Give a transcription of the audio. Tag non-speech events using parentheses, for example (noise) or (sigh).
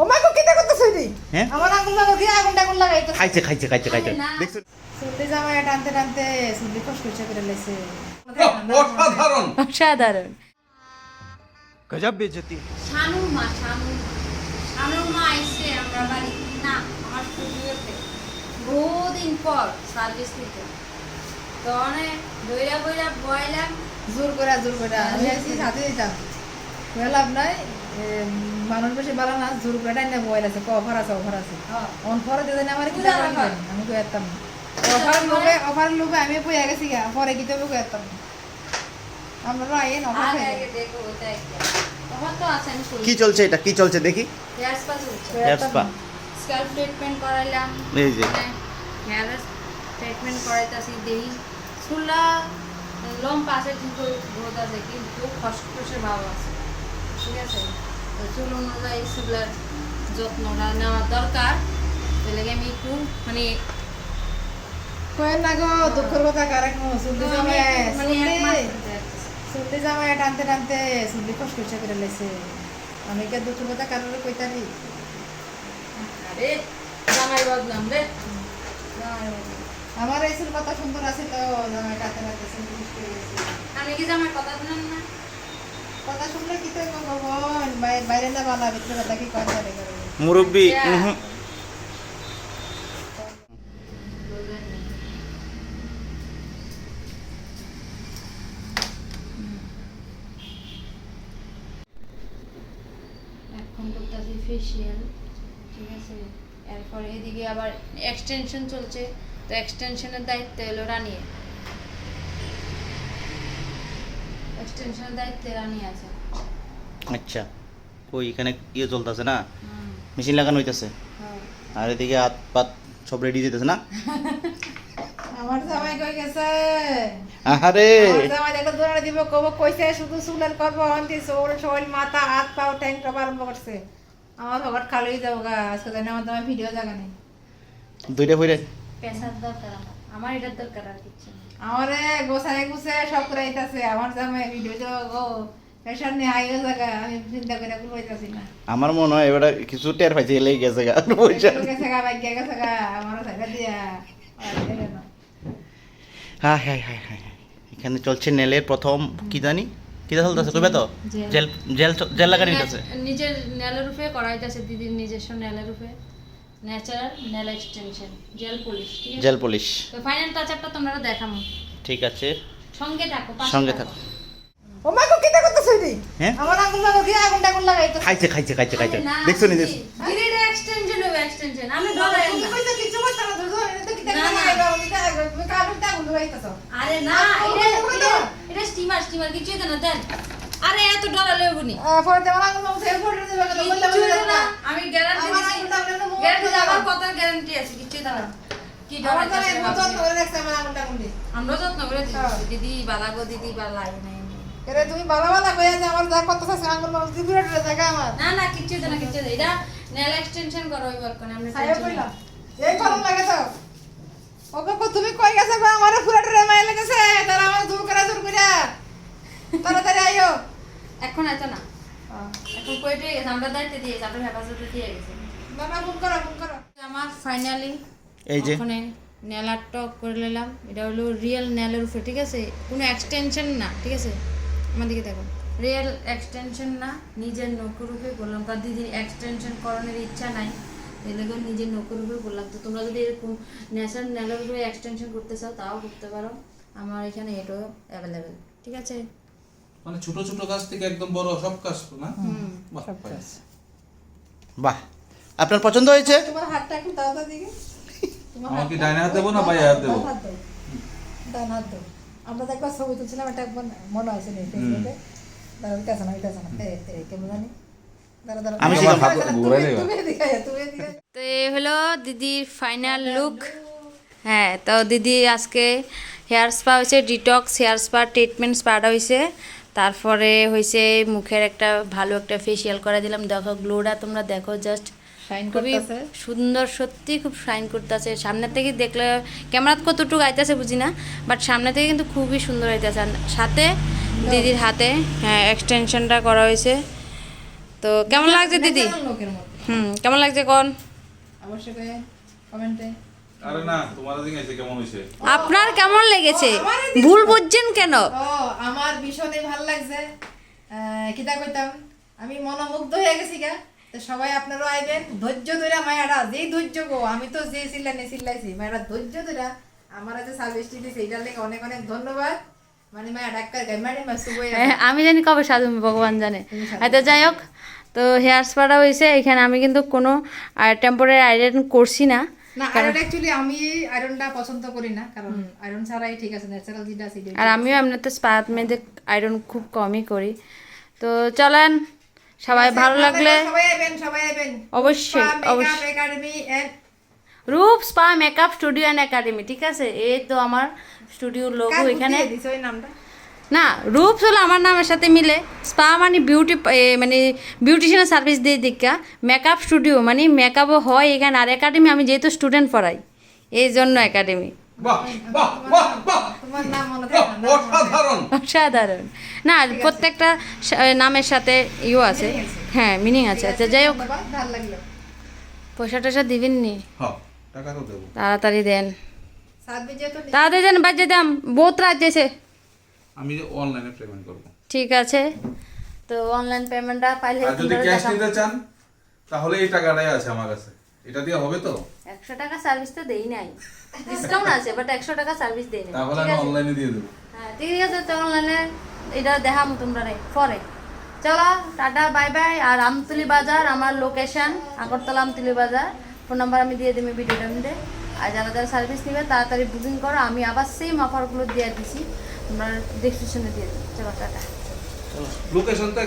ও মা করতেছ হ্যাঁ? আমার আঙ্গুল মাগো কি আগুন টাগুন লাগাইতো খাইছে খাইছে খাইছে খাইছে। আরে না। দেখছ? সুলতে টানতে টানতে সুলতে ফসফসে করে লেছে। অসাধারণ। অসাধারণ। গজব বেজতি শানুর মা শানুর শানুর মা এসে আমরা বাড়ি। না আমার স্টুডিওতে বহুদিন পর সার্ভিস নিতে। তো অনেক বইরা বইরা বয়লাম জোর করে জোর করে আমি আছি সাথে দিতাম হয়ে লাভ নাই। মানুষ বেশি ভালো না জোর করে টাইনে মোবাইল আছে অফার আছে অফার আছে। অন ফরে দিতে আমার কি। আমি কই অফার লোভে অফার লোভে আমি বইয়া গেছি গা পরে কি তবে কই আমরা আইন অফার দেখো ওটা কি চলছে এটা? কি চলছে দেখি? হেয়ার স্পা চলছে হেয়ার স্পা স্ক্যাল্প ট্রিটমেন্ট করাইলাম। এই যে। হেয়ার ট্রিটমেন্ট করাইতাছি চুলা লম পাশে কিন্তু গ্রোথ আছে কিন্তু খসখসে ভাব আছে। ঠিক আছে? তো চুল অনুযায়ী চুলার যত্নটা নেওয়া দরকার। তাহলে আমি একটু মানে না গো দুঃখের কথা জামাই একটু মানে এক মাস সুলতে সুলতে জামাই টানতে টানতে সুলতে ফসফসে করে লেছে। আমি কে দুঃখের কথা কারোর কইতারি? আরে জামাই বদলাম রে। আমার এই কথা সুন্দর আছে তো জামাই টানতে আমি কি জামাই কথা দিলাম না? কথা শুনলে কি তো ভগবান বাইরে না বালা ভিতরে কথা কি কথা রে করে মুরব্বি আচ্ছা। ফেসিয়াল ঠিক আছে? এরপর এদিকে আবার এক্সটেনশন চলছে। তো এক্সটেনশনের দায়িত্ব এলো রানিয়ে এক্সটেনশনের দায়িত্বে রানি আছে। আচ্ছা ওই এখানে ইয়ে চলতেছে না? মেশিন লাগানো হইতেছে। আর এদিকে হাত পাত সব রেডি যেতেছে না? (laughs) আমার জামাই কই গেছে? আহারে! আমার জামাই দেখো দৌড়ে দিব কব কইছে শুধু চুলের করব অন্তি চোল মাথা হাত পাও ট্যাঙ্ক টপ আরম্ভ করছে। আমার ভগত খালি যাব গা আজকে জানি আমার জামাই ভিডিও জায়গা নেই দুইটা ফইরে পেশার দরকার আমার। এটার দরকার আর কিছু আমারে গোসাই গুছে সব করে আইতাছে আমার জামাই ভিডিও যাও গো আমার মনে হয় এবার কিছু টের পাইছে এলেই গেছে গা না। হ্যাঁ হ্যাঁ হ্যাঁ হ্যাঁ এখানে চলছে নেলের প্রথম কি জানি? কি চলতেছে কইবে তো? জেল। জেল জেল লাগানি হইতেছে। নিজের নেলের রূপে করাইতেছে দিদির নিজস্ব নেলের রূপে। Natural nail extension gel polish ঠিক আছে? Gel polish. তো ফাইনাল টাচ আপটা তোমরা দেখামো। ঠিক আছে। সঙ্গে থাকো সঙ্গে থাকো। ও মা কিটা করতেছ হ্যাঁ? আমার কি আগুন টাগুন লাগাইতো খাইছে খাইছে খাইছে খাইছে। আরে না, দেখছ দিদি, দিদির এক্সটেনশন হবে এক্সটেনশন আমি না। ধরো এটা তো তুমি কাগুন টাগুন লাগাইতাছো। আরে না এটা এটা- এটা স্টিমার স্টিমার কিছু না দেন। আরে এত ডরালে হবনি পরে আমার আঙ্গুল মাগো সেল করে দেবে তো বললে না। আমি গ্যারান্টি আমার দিছি আঙ্গুলটা আপনার মুখ গ্যারান্টি দিয়ে আমার দাও। কথার কি আমার যত্ন করে দিয়ে হ্যাঁ। দিদি এরে তুমি বালা বালা কইয়া যে আমার যা করতেছ আঙ্গুল মাগো দিগুড়ে জায়গা আমার। না না কিচ্ছু না কিচ্ছু না এটা নেল এক্সটেনশন করো এবার কোন আমরা সাইয়া কইলা এই গরম লাগে তো ওকে কো তুমি কই গেছে গো? আমারে পুরা ট্রে মাই লাগেছে। তারা আমার দূর করে দূর করে তাড়াতাড়ি আইও। এখন এত না। এখন কইতে গেছে? আমরা দায়িত্ব দিয়েছি আমরা হেফাজতে দিয়ে গেছে। আমার ফাইনালি এই যে। ওখানে নেল আর্টটা করে নিলাম। এটা হলো রিয়েল নেলের উপরে ঠিক আছে? কোনো এক্সটেনশন না ঠিক আছে? আমার দিকে দেখো। রিয়েল এক্সটেনশন না নিজের নৌকো রূপে বললাম। কারণ দিদির এক্সটেনশন করানোর ইচ্ছা নাই। এলাকা নিজের নৌকো রূপে বললাম। তো তোমরা যদি এরকম ন্যাচারাল নেলের উপরে এক্সটেনশন করতে চাও তাও করতে পারো। আমার এখানে এটাও অ্যাভেলেবেল ঠিক আছে? মানে ছোট ছোট কাজ থেকে একদম বড় সব কাজ না। বাহ। আপনার পছন্দ হয়েছে? তোমার হাতটা একটু দাও তো দিকে ডাইনে হাত দেবো না হাত দেবো? ডান হাত। আমরা একবার ছবি তুলছিলাম এটা মনে নি ফেসবুকে। না না। এই কেমন জানি আমি এ হলো দিদির ফাইনাল লুক হ্যাঁ তো দিদি আজকে হেয়ার স্পা হয়েছে ডিটক্স হেয়ার স্পা ট্রিটমেন্ট স্পাটা হয়েছে। তারপরে হয়েছে মুখের একটা ভালো একটা ফেসিয়াল করে দিলাম। দেখো গ্লোটা তোমরা দেখো জাস্ট Shine খুবই সুন্দর সত্যি খুব শাইন করতেছে। সামনে থেকে দেখলে ক্যামেরাত কতটুকু আইতেছে বুঝি না বাট সামনে থেকে কিন্তু খুবই সুন্দর আইতেছে। সাথে দিদির হাতে হ্যাঁ এক্সটেনশনটা করা হয়েছে। তো কেমন লাগছে দিদি? হুম কেমন লাগছে কোন? অবশ্যই কমেন্টে আরে না তোমার কেমন হয়েছে আপনার কেমন লেগেছে? ভুল বুঝছেন কেন? ও আমার ভীষণই ভালো লাগছে। কিতা কইতাম? আমি মনোমুগ্ধ হয়ে গেছি গা। তো সবাই আপনারও আইবেন। ধৈর্য ধরে মায়ারা যেই ধৈর্য গো আমি তো যে চিল্লানি চিল্লাইছি। মায়ারা ধৈর্য ধরে আমার যে সার্ভিসটি দিয়েছে এটার লেগে অনেক অনেক ধন্যবাদ। মানে আমি জানি কবে সাধু ভগবান জানে। হয়তো যাই হোক তো হেয়ার স্পাটা হয়েছে এখানে আমি কিন্তু কোনো টেম্পোরারি আইরন করছি না। না আয়রন আমি আয়রনটা পছন্দ করি না কারণ আয়রন ছাড়াই ঠিক আছে ন্যাচারাল যেটা আর আমিও এমনিতে স্পাত মেয়েদের আয়রন খুব কমই করি। তো চলেন সবাই ভালো লাগলে অবশ্যই, অবশ্যই। Roop spa makeup studio and academy ঠিক আছে? এই তো আমার স্টুডিওর লোগো এখানে। না রূপস হলো আমার নামের সাথে মিলে। স্পা মানে বিউটি মানে বিউটিশিয়ানের সার্ভিস দিয়ে দীক্ষা মেকআপ স্টুডিও মানে মেকআপও হয় এখানে। আর একাডেমি আমি যেহেতু স্টুডেন্ট পড়াই এই জন্য একাডেমি অসাধারণ। অসাধারণ। না প্রত্যেকটা নামের সাথে ইও আছে। হ্যাঁ মিনিং আছে। আচ্ছা যাই হোক। ধন্যবাদ ভালো লাগল। পয়সা টয়সা দিবেন নি হ্যাঁ টাকা তো দেবো। তাড়াতাড়ি দেন। তাড়াতাড়ি দেন বাজে দাম। বহুত রাত যেছে আমি যে অনলাইনে পেমেন্ট করব। ঠিক আছে। তো অনলাইন পেমেন্টটা পাইলে যদি ক্যাশ নিতে চান তাহলে এই টাকাটাই আছে আমার কাছে। এটা দিয়ে হবে তো? একশো টাকা সার্ভিস তো দেই নাই। ডিসকাউন্ট আছে বাট একশো টাকা সার্ভিস দেই নাই। তাহলে ঠিক আমি আছে? অনলাইনে দিয়ে দেবো। হ্যাঁ ঠিক আছে তো অনলাইনে এটা দেখাম তোমরা রে পরে। চলো টাটা বাই বাই আর আমতলি বাজার আমার লোকেশন আগরতলা আমতলি বাজার। ফোন নাম্বার আমি দিয়ে দিবি ভিডিওটার মধ্যে। আর যারা যারা সার্ভিস নেবে তাড়াতাড়ি বুকিং করো আমি আবার সেম অফারগুলো দিয়ে দিছি। তোমরা ডিসক্রিপশনে দিয়ে দিই চলো টাটা। লোকেশনটা